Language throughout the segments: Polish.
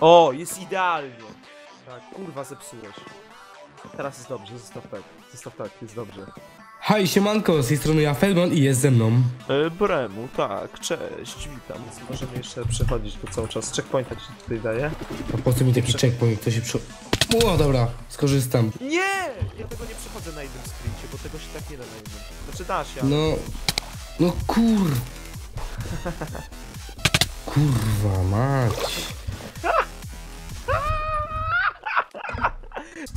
O, jest idealnie. Tak, kurwa zepsułeś. Teraz jest dobrze, zostaw tak. Zostaw tak, jest dobrze. Hej, siemanko, z tej strony ja, Feldman i jest ze mną. E, Bremu, tak, cześć, witam. Więc możemy jeszcze przechodzić to cały czas. Checkpointa ci tutaj daję. A po co mi taki checkpoint, kto się przy... O, dobra, skorzystam. Nie! Ja tego nie przechodzę na jednym sprincie, bo tego się tak nie da na jednym. Znaczy da się, ale... No... No kur... Kurwa mać.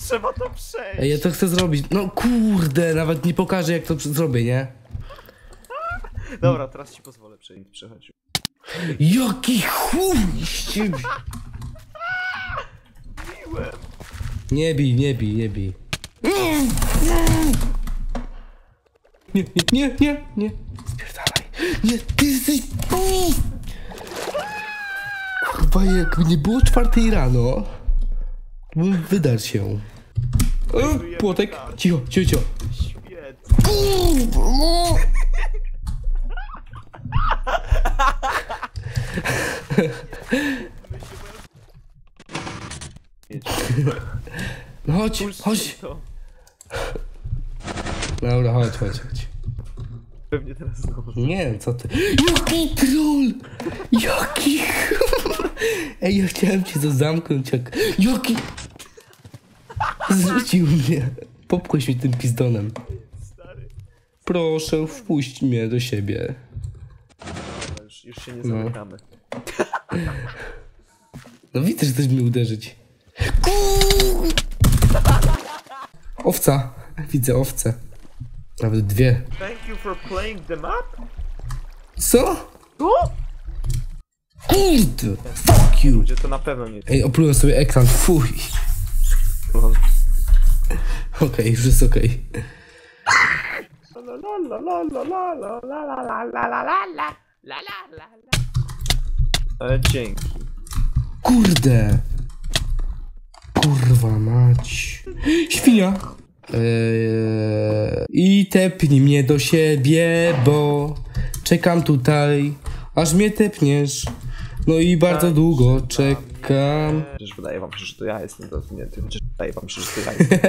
Trzeba to przejść! Ej, ja to chcę zrobić. No kurde, nawet nie pokażę jak to zrobię, nie? Dobra, teraz ci pozwolę przejść, przechodź. Jaki chuj z ciebie. Nie bij, nie bij, nie bij. Nie, nie, nie, nie, nie. Spierdalaj. Nie, ty jesteś... Kurwa, jakby nie było czwartej rano, bym wydarł się. O, płotek, cicho, cicho, cicho. Świetnie. No chodź, chodź. To. Dobra, chodź, chodź, chodź. Pewnie teraz znowu. Nie, co ty? Jaki troll! Jaki... Ej, ja chciałem cię to zamknąć jak... Jaki... Zrzucił mnie. Popchłeś mnie tym pizdonem. Proszę, wpuść mnie do siebie. No Już, już się nie zamykamy. No widzę, że chcesz mnie uderzyć. Owca. Widzę owcę. Nawet dwie. Thank you for playing the map? Co? Tu? Kurde! Fuck you! Ludzie, to na pewno nie Ej, oplułem sobie ekran, fuj. Okej, już jest okej. Dzięki. Kurde! Kurwa mać. Świnia! Eee, I tepnij mnie do siebie, bo czekam tutaj, aż mnie tepniesz. No i bardzo długo czekam. Chociaż wydaje wam się, że to ja jestem rozwinięty. Chociaż wydaje wam się, że to ja jestem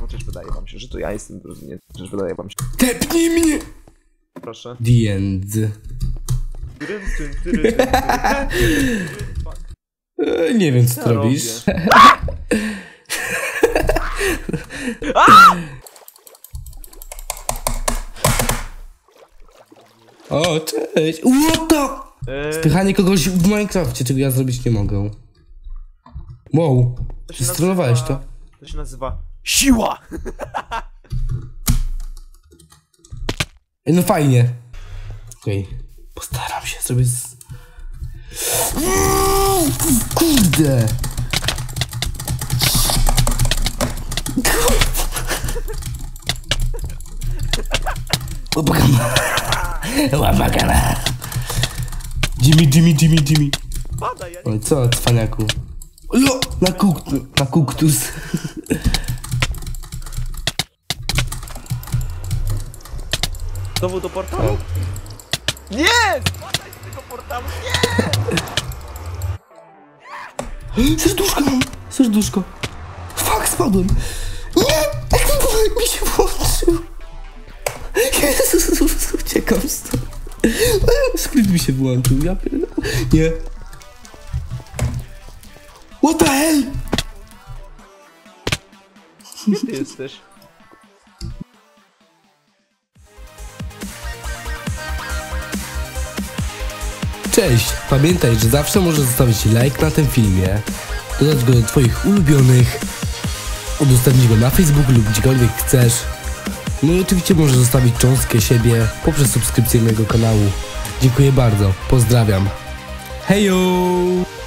Chociaż wydaje wam się, że to ja jestem rozwinięty. Chociaż wydaje wam się... Tepnij mnie! Proszę. The end. Eee, nie wiem co robisz. O, cześć! What the... Spychanie kogoś w Minecrafcie, czego ja zrobić nie mogę. Wow, to nazywa- to? To się nazywa... Siła! No fajnie. Okej, postaram się sobie z... Kurde! Łapakana! Łapakana! Jimmy, Jimmy, Jimmy, Jimmy. Pada, ja nie... Oj, co, cwaniaku? Lo, na kuk, na kuktus. Znowu do portalu? Nie! Spadaj z tego portalu, nie! Serduszko mam! Serduszko. Fuck, spadłem. Nie! Mi się włączył. Jezus, uciekam stąd. Skryt mi się włączył, ja pierdolę. Nie. What the hell? Gdzie ty jesteś? Cześć! Pamiętaj, że zawsze możesz zostawić like na tym filmie, dodać go do Twoich ulubionych, udostępnić go na Facebooku lub gdziekolwiek chcesz. No i oczywiście możesz zostawić cząstkę siebie poprzez subskrypcję mojego kanału. Dziękuję bardzo, pozdrawiam. Hejo!